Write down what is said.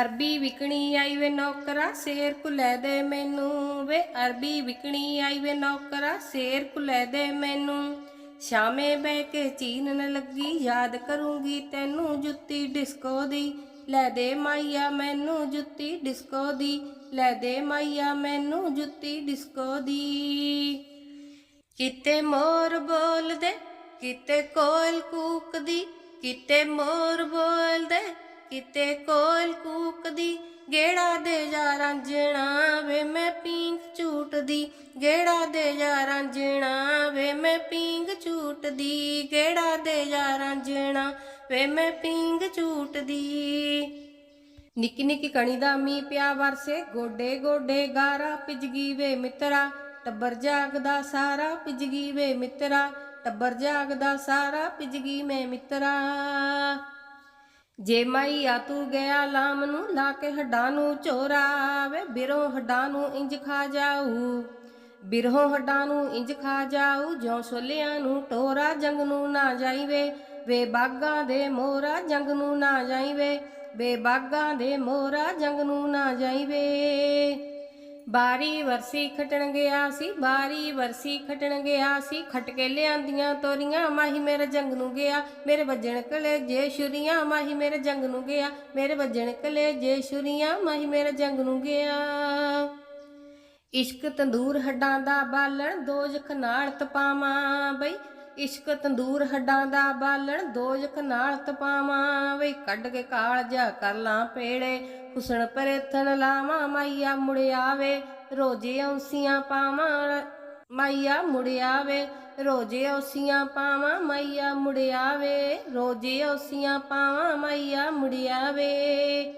ਅਰਬੀ ਵਿਕਣੀ ਆਈ ਵੇ ਨੌਕਰਾ, ਸ਼ੇਰ ਕੁਲੇ ਦੇ ਮੈਨੂੰ ਵੇ। ਅਰਬੀ ਵਿਕਣੀ ਆਈ ਵੇ ਨੌਕਰਾ, ਸ਼ੇਰ ਕੁਲੇ ਦੇ ਮੈਨੂੰ। ਸ਼ਾਮੇ ਬਹਿ ਕੇ ਚੀਨਣ ਲੱਗੀ, ਯਾਦ ਕਰੂੰਗੀ ਤੈਨੂੰ ਜੁੱਤੀ ਡਿਸਕੋ ਦੀ। ਲੈ ਦੇ ਮਾਈਆ ਮੈਨੂੰ ਜੁੱਤੀ ਡਿਸਕੋ ਦੀ। ਲੈ ਦੇ ਮਾਈਆ ਮੈਨੂੰ ਜੁੱਤੀ ਡਿਸਕੋ ਦੀ। ਕਿਤੇ ਮੋਰ ਬੋਲਦੇ, ਕਿਤੇ ਕੋਇਲ ਕੂਕਦੀ, ਕਿਤੇ ਮੋਰ ਬੋਲਦੇ ਕਿਤੇ ਕੋਲ ਕੂਕਦੀ, ਗੇੜਾ ਦੇ ਜਾ ਰਾਂਝਣਾ ਵੇ ਮੈਂ ਪੀਂਗ ਝੂਟਦੀ, ਗੇੜਾ ਦੇ ਜਾ ਰਾਂਝਣਾ ਵੇ ਮੈਂ ਪੀਂਗ ਝੂਟਦੀ, ਗੇੜਾ ਦੇ ਜਾ ਰਾਂਝਣਾ ਵੇ ਮੈਂ ਪੀਂਗ ਝੂਟਦੀ। ਨਿੱਕੀ ਨਿੱਕੀ ਕਣੀ ਦਾ ਮੀਂਹ ਪਿਆ ਵਰਸੇ, ਗੋਡੇ ਗੋਡੇ ਗਾਰਾ ਪਿਜਗੀ ਵੇ ਮਿੱਤਰਾ, ਟੱਬਰ ਜਾਗਦਾ ਸਾਰਾ ਪਿਜਗੀ ਵੇ ਮਿੱਤਰਾ, ਟੱਬਰ ਜਾਗਦਾ ਸਾਰਾ ਪਿਜਗੀ ਮੈਂ ਮਿੱਤਰਾ। ਜੇ ਮਾਈਆ ਤੂੰ ਗਿਆ ਲਾਮ ਨੂੰ ਲਾ ਕੇ ਹੱਡਾਂ ਨੂੰ ਝੋਰਾ ਵੇ, ਬਿਰੋਂ ਹੱਡਾਂ ਨੂੰ ਇੰਜ ਖਾ ਜਾਊ। ਬਿਰਹੋਂ ਹੱਡਾਂ ਨੂੰ ਇੰਜ ਖਾ ਜਾਊ, ਜਿਉਂ ਛੋਲਿਆਂ ਨੂੰ ਟੋਰਾ ਜੰਗ ਨੂੰ ਨਾ ਜਾਈਵੇ। ਵੇ ਬਾਗਾਂ ਦੇ ਮੋਰਾ ਜੰਗ ਨੂੰ ਨਾ ਜਾਈਵੇ। ਵੇ ਬਾਗਾਂ ਦੇ ਮੋਰਾ ਜੰਗ ਨੂੰ ਨਾ ਜਾਈਵੇ। ਬਾਰੀ ਵਰਸੀ ਖਟਣ ਗਿਆ ਸੀ, ਬਾਰੀ ਵਰਸੀ ਖਟਣ ਗਿਆ ਸੀ। ਖਟ ਕੇ ਲਿਆਂਦੀਆਂ ਤੋਰੀਆਂ, ਮਾਹੀ ਮੇਰੇ ਜੰਗ ਨੂੰ ਗਿਆ। ਮੇਰੇ ਵੱਜਣ ਕਲੇ ਜੇ ਛੁਰੀਆਂ, ਮਾਹੀ ਮੇਰੇ ਜੰਗ ਨੂੰ ਗਿਆ। ਮੇਰੇ ਵੱਜਣ ਕਲੇ ਜੇ ਛੁਰੀਆਂ, ਮਾਹੀ ਮੇਰੇ ਜੰਗ ਨੂੰ ਗਿਆ। ਇਸ਼ਕ ਤੰਦੂਰ ਹੱਡਾਂ ਦਾ ਬਾਲਣ ਦੋਜਖ ਨਾਲ ਤਪਾਵਾਂ ਬਈ। ਇਸ਼ਕ ਤੰਦੂਰ ਹੱਡਾਂ ਦਾ ਬਾਲਣ ਦੋਜਖ ਨਾਲ ਤਪਾਵਾਂ ਬਈ। ਕੱਢ ਕੇ ਕਾਲ ਜਾ ਕਰ ਲਾਂ ਪੇੜੇ ਹੁਸਣ ਪਰੇ ਥਣ ਲਾਵਾਂ, ਮਾਈਆ ਮੁੜ ਆਵੇ, ਰੋਜੇ ਔਸੀਆਂ ਪਾਵਾਂ, ਮਾਈਆ ਮੁੜ ਆਵੇ, ਰੋਜੇ ਔਸੀਆਂ ਪਾਵਾਂ, ਮਾਈਆ ਮੁੜ ਆਵੇ, ਰੋਜੇ ਔਸੀਆਂ ਪਾਵਾਂ, ਮਾਈਆ ਮੁੜ ਆਵੇ।